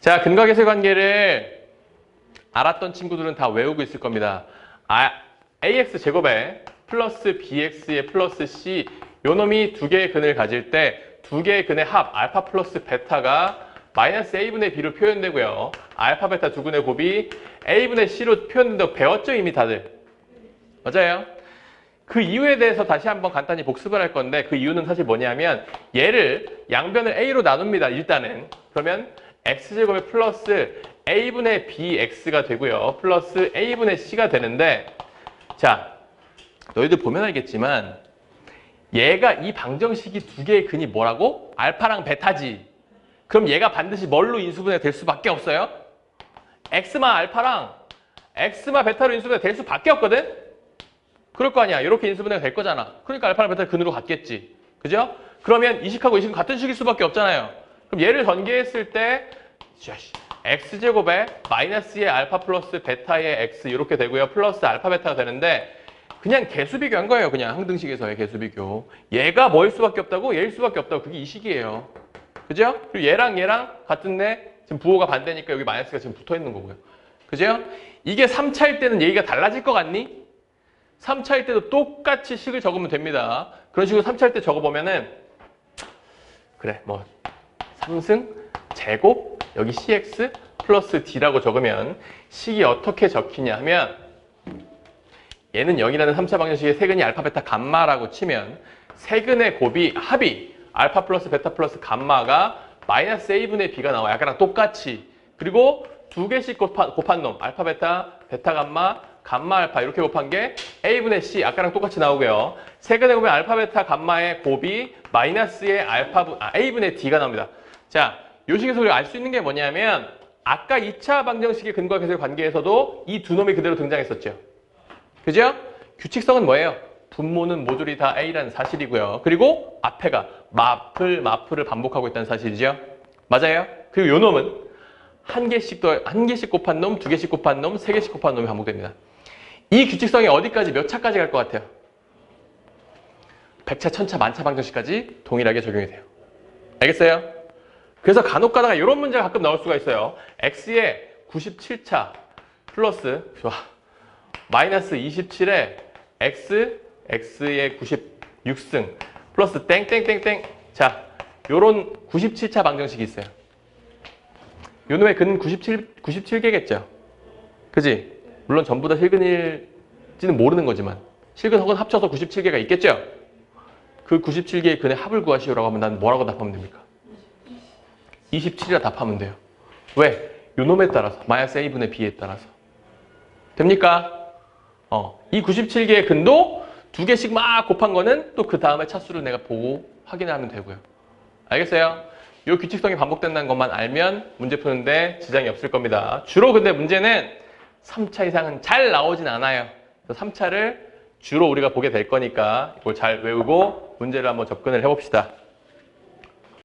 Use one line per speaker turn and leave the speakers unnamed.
자, 근각계수 관계를 알았던 친구들은 다 외우고 있을 겁니다. 아, ax 제곱에 플러스 bx의 플러스 c 요 놈이 두 개의 근을 가질 때 두 개의 근의 합 알파 플러스 베타가 마이너스 a분의 b로 표현되고요. 알파 베타 두 근의 곱이 a분의 c로 표현된다고 배웠죠 이미 다들? 맞아요. 그 이유에 대해서 다시 한번 간단히 복습을 할 건데 그 이유는 사실 뭐냐면 얘를 양변을 a로 나눕니다. 일단은. 그러면 x제곱에 플러스 a분의 bx가 되고요. 플러스 a분의 c가 되는데 자 너희들 보면 알겠지만 얘가 이 방정식이 두 개의 근이 뭐라고? 알파랑 베타지. 그럼 얘가 반드시 뭘로 인수분해가 될 수밖에 없어요? x마 알파랑 x마 베타로 인수분해가 될 수밖에 없거든? 그럴 거 아니야. 이렇게 인수분해가 될 거잖아. 그러니까 알파랑 베타 근으로 같겠지. 그죠? 그러면 이식하고 이식은 같은 식일 수밖에 없잖아요. 그럼 얘를 전개했을 때 x제곱에 마이너스의 알파 플러스 베타의 x 이렇게 되고요. 플러스 알파 베타가 되는데 그냥 개수 비교한 거예요. 그냥 항등식에서의 개수 비교. 얘가 뭐일 수밖에 없다고? 얘일 수밖에 없다고. 그게 이 식이에요. 그죠? 그리고 얘랑 얘랑 같은데 지금 부호가 반대니까 여기 마이너스가 지금 붙어 있는 거고요. 그죠? 이게 3차일 때는 얘기가 달라질 것 같니? 3차일 때도 똑같이 식을 적으면 됩니다. 그런 식으로 3차일 때 적어보면은 그래 뭐 3승 제곱 여기 cx 플러스 d라고 적으면 식이 어떻게 적히냐 하면 얘는 0이라는 3차 방정식의 세근이 알파 베타 감마라고 치면 세근의 곱이 합이 알파 플러스 베타 플러스 감마가 마이너스 a분의 b가 나와요. 아까랑 똑같이. 그리고 두 개씩 곱한, 곱한 놈 알파 베타 베타 감마 감마 알파 이렇게 곱한 게 a분의 c 아까랑 똑같이 나오고요. 세근의 곱이 알파 베타 감마의 곱이 마이너스의 알파 분 아, a분의 d가 나옵니다. 자, 요 식에서 우리가 알 수 있는 게 뭐냐면 아까 2차 방정식의 근과 계수의 관계에서도 이 두 놈이 그대로 등장했었죠. 그죠? 규칙성은 뭐예요? 분모는 모듈이 다 A라는 사실이고요. 그리고 앞에가 마플, 마플을 반복하고 있다는 사실이죠. 맞아요? 그리고 요 놈은 한 개씩 더, 한 개씩 곱한 놈, 두 개씩 곱한 놈, 세 개씩 곱한 놈이 반복됩니다. 이 규칙성이 어디까지, 몇 차까지 갈 것 같아요? 백차, 천차, 만차 방정식까지 동일하게 적용이 돼요. 알겠어요? 그래서 간혹 가다가 이런 문제가 가끔 나올 수가 있어요. x의 97차 플러스, 좋아. 마이너스 27에 x, x의 96승 플러스 땡땡땡땡 자 요런 97차 방정식이 있어요. 요 놈의 근은 97, 97개겠죠. 그지? 물론 전부 다 실근일지는 모르는 거지만 실근 혹은 합쳐서 97개가 있겠죠? 그 97개의 근의 합을 구하시오라고 하면 난 뭐라고 답하면 됩니까? 27이라 답하면 돼요. 왜? 요 놈에 따라서 마이너스 a분의 b에 따라서 됩니까? 어, 이 97개의 근도 두 개씩 막 곱한 거는 또 그 다음에 차수를 내가 보고 확인하면 되고요. 알겠어요? 이 규칙성이 반복된다는 것만 알면 문제 푸는데 지장이 없을 겁니다. 주로 근데 문제는 3차 이상은 잘 나오진 않아요. 그래서 3차를 주로 우리가 보게 될 거니까 이걸 잘 외우고 문제를 한번 접근을 해봅시다.